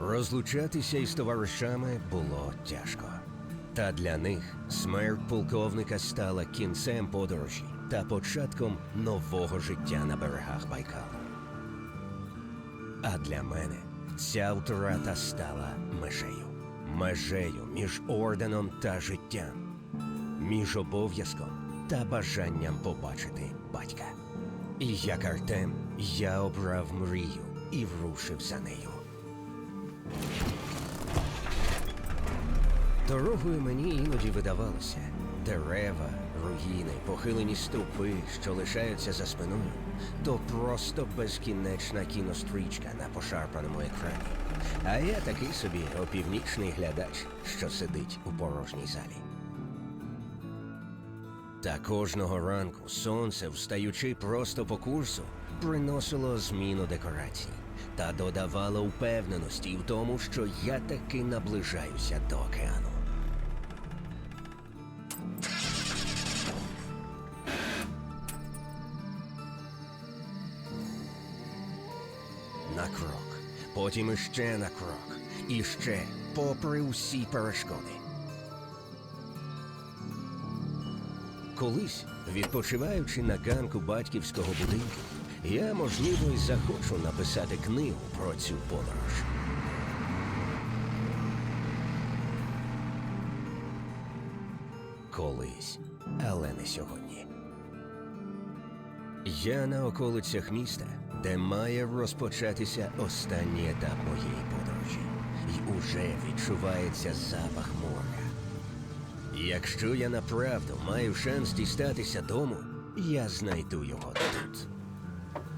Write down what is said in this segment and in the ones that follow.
Розлучатися із товаришами було тяжко. Та для них смерть полковника стала кінцем подорожі та початком нового життя на берегах Байкалу. А для мене ця втрата стала межею. Межею між орденом та життям, між обов'язком та бажанням побачити батька. І як Артем, я обрав мрію і врушив за нею. Дорогою мені іноді видавалося дерева, руїни, похилені стовпи, що лишаються за спиною, то просто безкінечна кінострічка на пошарпаному екрані. А я такий собі опівнічний глядач, що сидить у порожній залі. Та кожного ранку сонце, встаючи просто по курсу, приносило зміну декорацій та додавало впевненості в тому, що я таки наближаюся до океану. На крок, потім іще на крок, і ще, попри усі перешкоди. Колись, відпочиваючи на ганку батьківського будинку, я, можливо, й захочу написати книгу про цю подорож. Колись, але не сьогодні. Я на околицях міста, де має розпочатися останній етап моєї подорожі, і уже відчувається запах моря. Якщо я направду маю шанс дістатися дому, я знайду його тут.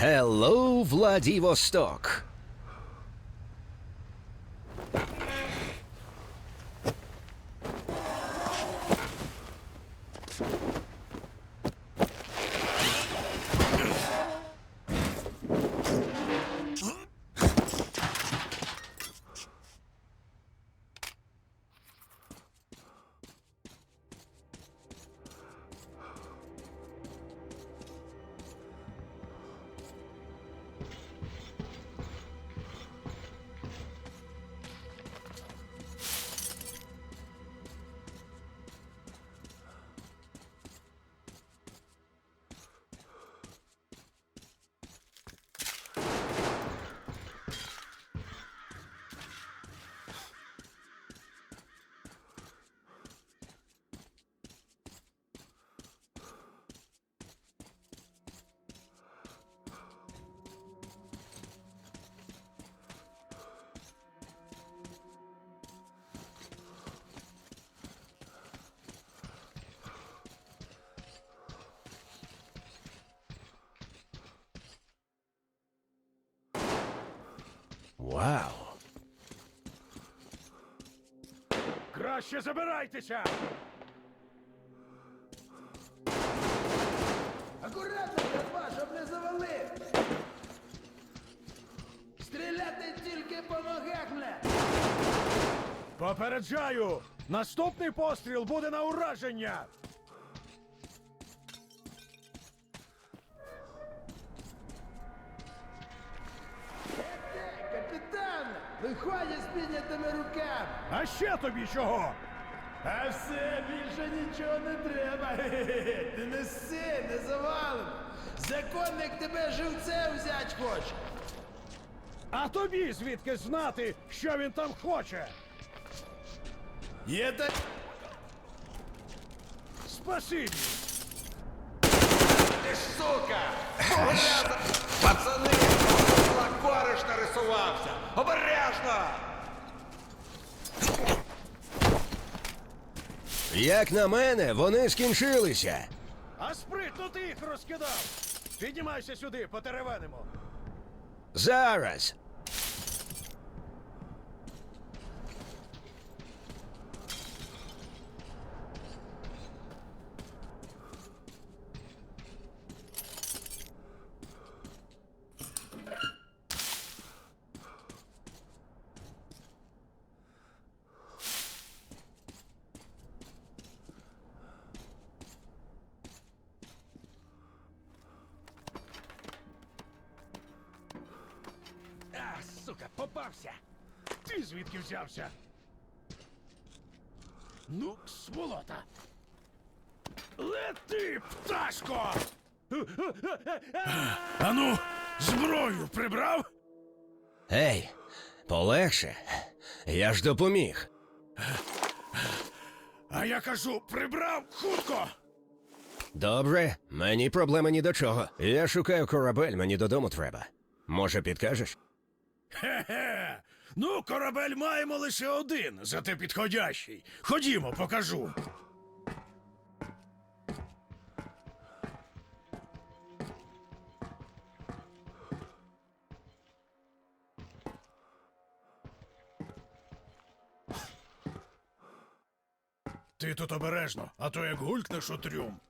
Hello, Vladivostok. Вау! Краще забирайтеся! Акуратно, братва, щоб не завалив! Стріляти тільки по ногах, бля! Попереджаю! Наступний постріл буде на ураження! Виходять з піднятими руками! А ще тобі чого? А все, більше нічого не треба! Ти не сси, не завалимо! Законник тебе живцем взять хоче! А тобі звідки знати, що він там хоче? Є так... Спасибі! Ти ж сука! Гряза! Пацани! рисувався! нарисувався! Обережно! Як на мене, вони скінчилися. А спритно ти їх розкидав! Піднімайся сюди, потеревенимо. Зараз. А, сука, попався. Ти звідки взявся? Ну, сволота. Лети, пташко! Ану, зброю прибрав? Ей, полегше. Я ж допоміг. А я кажу, прибрав хутко. Добре, мені проблеми ні до чого. Я шукаю корабель, мені додому треба. Може, підкажеш? Хе-хе. Ну, корабель маємо лише один, зате підходящий. Ходімо, покажу. Ти тут обережно, а то як гулькнеш у трюм.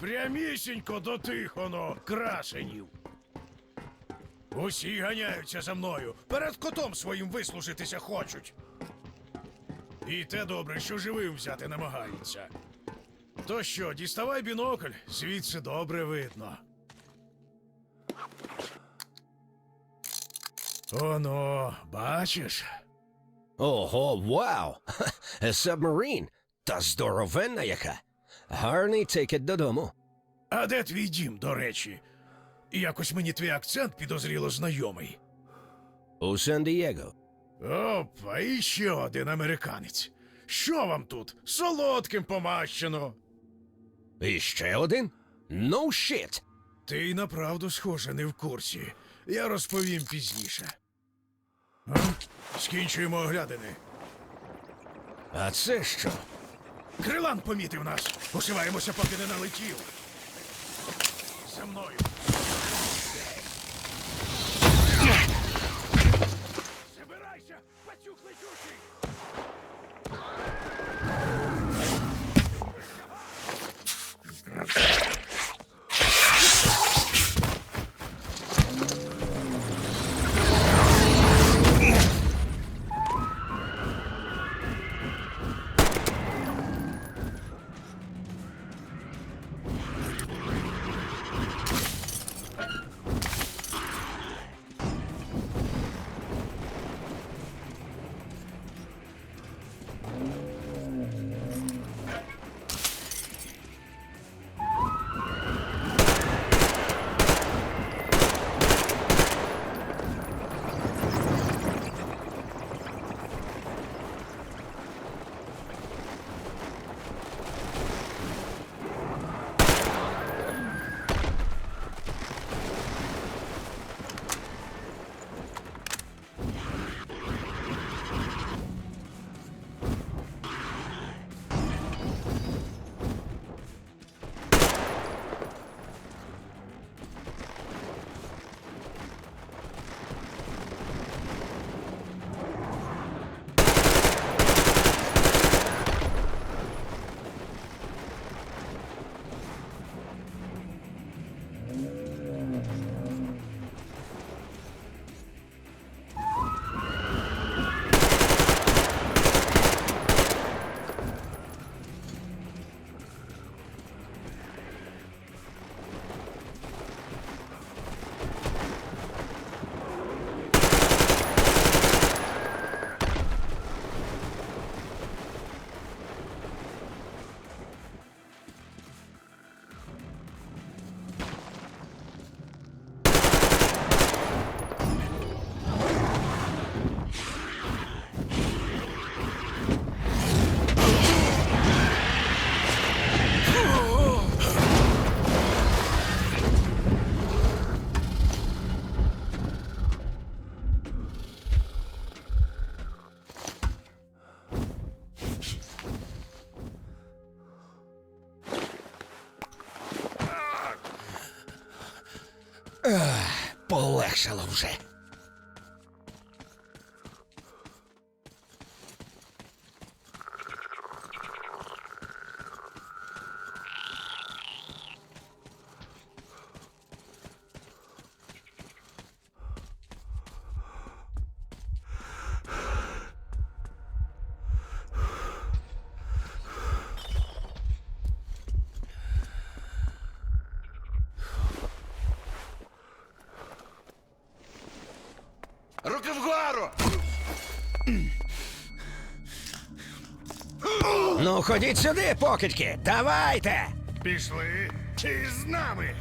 Прямісінько до тих оно красенів. Усі ганяються за мною. Перед котом своїм вислужитися хочуть. І те добре, що живим взяти намагаються. То що, діставай бінокль, звідси добре видно. Оно, бачиш? Ого, вау! Submarine! Та здоровенна яка! Гарний тикет додому. А де твій дім, до речі? Якось мені твій акцент підозріло знайомий. У Сан-Дієго. Опа, і ще один американець. Що вам тут? Солодким помащено. І ще один? No shit! Ти й направду, схоже, не в курсі. Я розповім пізніше. А? Скінчуємо оглядини. А це що? Крилан помітив нас. Ушиваємося, поки не налетів. За мною. Летюк, летючий! Полегшало вже. Ну, ходіть сюди, покидьки, давайте! Пішли. Чи з нами?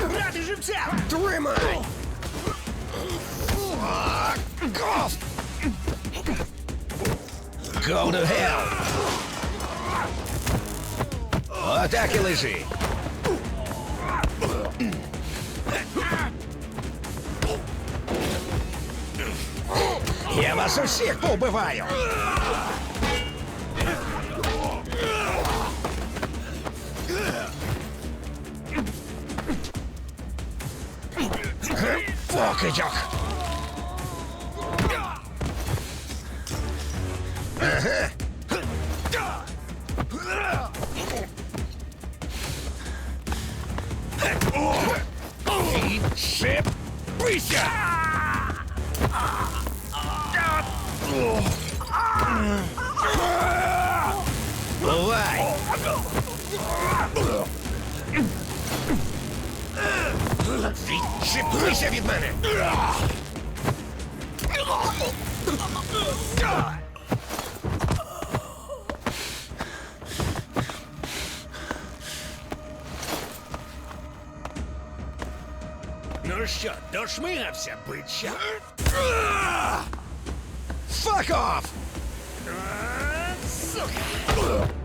Брати живця! Тримай! Гост! Go to hell! Отак і лежи. Я вас усіх повбиваю! korkacak. Відчепися від мене! Ну що, дошмигався, бича? Fuck off! Сука!